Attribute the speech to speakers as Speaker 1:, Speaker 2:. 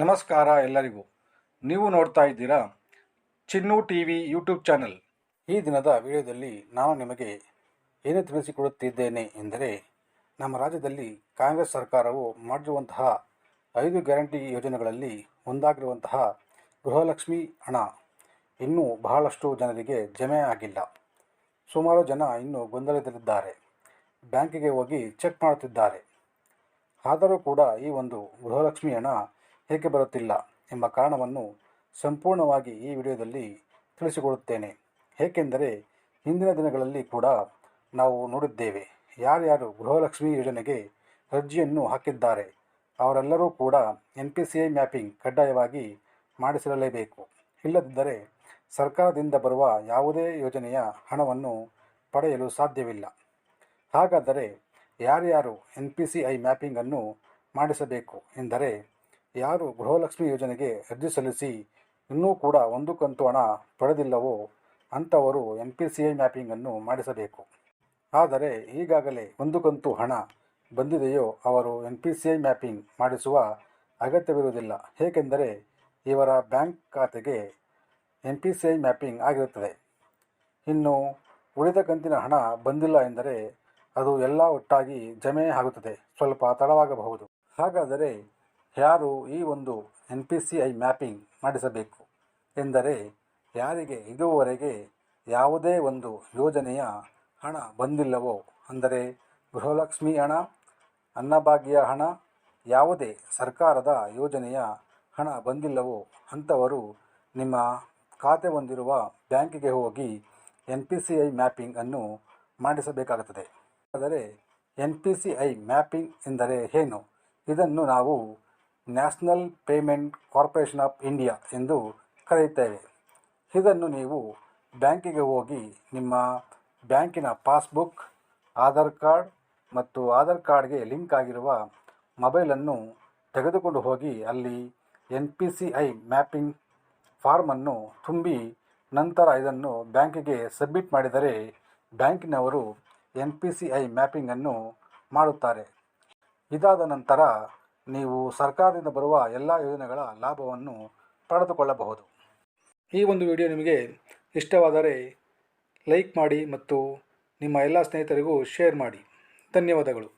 Speaker 1: ನಮಸ್ಕಾರ ಎಲ್ಲರಿಗೂ. ನೀವು ನೋಡ್ತಾ ಇದ್ದೀರಾ Chinnu T V YouTube channel. ಈ ದಿನದ ವಿಡಿಯೋದಲ್ಲಿ ನಾನು ನಿಮಗೆ ಏನು ತಿಳಿಸಿಕೊಡುತ್ತಿದ್ದೇನೆ ಎಂದರೆ, ನಮ್ಮ ರಾಜ್ಯದಲ್ಲಿ ಕಾಂಗ್ರೆಸ್ ಸರ್ಕಾರವು ಮಾಡಿರುವಂತಹ ಐದು ಗ್ಯಾರಂಟಿ ಯೋಜನೆಗಳಲ್ಲಿ ಒಂದಾಗಿರುವಂತಹ ಗೃಹಲಕ್ಷ್ಮಿ ಹಣ ಇನ್ನೂ ಬಹಳಷ್ಟು ಜನರಿಗೆ ಜಮೆ ಆಗಿಲ್ಲ. ಸುಮಾರು ಜನ ಇನ್ನೂ ಗೊಂದಲದಲ್ಲಿದ್ದಾರೆ. ಬ್ಯಾಂಕಿಗೆ ಹೋಗಿ ಚೆಕ್ ಮಾಡುತ್ತಿದ್ದಾರೆ. ಆದರೂ ಕೂಡ ಈ ಒಂದು ಗೃಹಲಕ್ಷ್ಮಿ ಹಣ ಏಕೆ ಬರುತ್ತಿಲ್ಲ ಎಂಬ ಕಾರಣವನ್ನು ಸಂಪೂರ್ಣವಾಗಿ ಈ ವಿಡಿಯೋದಲ್ಲಿ ತಿಳಿಸಿಕೊಡುತ್ತೇನೆ. ಏಕೆಂದರೆ ಹಿಂದಿನ ದಿನಗಳಲ್ಲಿ ಕೂಡ ನಾವು ನೋಡಿದ್ದೇವೆ, ಯಾರ್ಯಾರು ಗೃಹಲಕ್ಷ್ಮಿ ಯೋಜನೆಗೆ ಅರ್ಜಿಯನ್ನು ಹಾಕಿದ್ದಾರೆ, ಅವರೆಲ್ಲರೂ ಕೂಡ N P C I mapping ಕಡ್ಡಾಯವಾಗಿ ಮಾಡಿಸಿರಲೇಬೇಕು. ಇಲ್ಲದಿದ್ದರೆ ಸರ್ಕಾರದಿಂದ ಬರುವ ಯಾವುದೇ ಯೋಜನೆಯ ಹಣವನ್ನು ಪಡೆಯಲು ಸಾಧ್ಯವಿಲ್ಲ. ಹಾಗಾದರೆ ಯಾರ್ಯಾರು ಎನ್ ಪಿ ಸಿ ಐ ಮ್ಯಾಪಿಂಗನ್ನು ಮಾಡಿಸಬೇಕು ಎಂದರೆ ಯಾರು ಗೃಹಲಕ್ಷ್ಮಿ ಯೋಜನೆಗೆ ಅರ್ಜಿ ಸಲ್ಲಿಸಿ ಇನ್ನೂ ಕೂಡ ಒಂದು ಕಂತು ಹಣ ಪಡೆದಿಲ್ಲವೋ ಅಂಥವರು ಎನ್ ಪಿ ಸಿ ಐ ಮ್ಯಾಪಿಂಗನ್ನು ಮಾಡಿಸಬೇಕು. ಆದರೆ ಈಗಾಗಲೇ ಒಂದು ಕಂತು ಹಣ ಬಂದಿದೆಯೋ ಅವರು N P C I mapping ಮಾಡಿಸುವ ಅಗತ್ಯವಿರುವುದಿಲ್ಲ. ಏಕೆಂದರೆ ಇವರ ಬ್ಯಾಂಕ್ ಖಾತೆಗೆ N P C I mapping ಆಗಿರುತ್ತದೆ. ಇನ್ನು ಉಳಿದ ಕಂತಿನ ಹಣ ಬಂದಿಲ್ಲ ಎಂದರೆ ಅದು ಎಲ್ಲ ಒಟ್ಟಾಗಿ ಜಮೆ ಆಗುತ್ತದೆ. ಸ್ವಲ್ಪ ತಡವಾಗಬಹುದು. ಹಾಗಾದರೆ ಯಾರು ಈ ಒಂದು N P C I mapping ಮಾಡಿಸಬೇಕು ಎಂದರೆ ಯಾರಿಗೆ ಇದುವರೆಗೆ ಯಾವುದೇ ಒಂದು ಯೋಜನೆಯ ಹಣ ಬಂದಿಲ್ಲವೋ? ಅಂದರೆ ಗೃಹಲಕ್ಷ್ಮಿ ಹಣ, ಅನ್ನಭಾಗ್ಯ ಹಣ, ಯಾವುದೇ ಸರ್ಕಾರದ ಯೋಜನೆಯ ಹಣ ಬಂದಿಲ್ಲವೋ ಅಂಥವರು ನಿಮ್ಮ ಖಾತೆ ಹೊಂದಿರುವ ಬ್ಯಾಂಕಿಗೆ ಹೋಗಿ N P C I mapping ಅನ್ನು ಮಾಡಿಸಬೇಕಾಗುತ್ತದೆ. ಆದರೆ N P C I mapping ಎಂದರೆ ಏನು? ಇದನ್ನು ನಾವು national payment corporation of India ಎಂದು ಕರೆಯುತ್ತೇವೆ. ಇದನ್ನು ನೀವು ಬ್ಯಾಂಕಿಗೆ ಹೋಗಿ ನಿಮ್ಮ ಬ್ಯಾಂಕಿನ ಪಾಸ್ಬುಕ್, ಆಧಾರ್ ಕಾರ್ಡ್ ಮತ್ತು ಆಧಾರ್ ಕಾರ್ಡ್ಗೆ ಲಿಂಕ್ ಆಗಿರುವ ಮೊಬೈಲನ್ನು ತೆಗೆದುಕೊಂಡು ಹೋಗಿ ಅಲ್ಲಿ N P C I mapping ಫಾರ್ಮನ್ನು ತುಂಬಿ ನಂತರ ಇದನ್ನು ಬ್ಯಾಂಕಿಗೆ ಸಬ್ಮಿಟ್ ಮಾಡಿದರೆ ಬ್ಯಾಂಕಿನವರು ಎನ್ ಪಿ ಸಿ ಐ ಮ್ಯಾಪಿಂಗನ್ನು ಮಾಡುತ್ತಾರೆ. ಇದಾದ ನಂತರ ನೀವು ಸರ್ಕಾರದಿಂದ ಬರುವ ಎಲ್ಲ ಯೋಜನೆಗಳ ಲಾಭವನ್ನು ಪಡೆದುಕೊಳ್ಳಬಹುದು. ಈ ಒಂದು ವಿಡಿಯೋ ನಿಮಗೆ ಇಷ್ಟವಾದರೆ ಲೈಕ್ ಮಾಡಿ ಮತ್ತು ನಿಮ್ಮ ಎಲ್ಲ ಸ್ನೇಹಿತರಿಗೂ ಶೇರ್ ಮಾಡಿ. ಧನ್ಯವಾದಗಳು.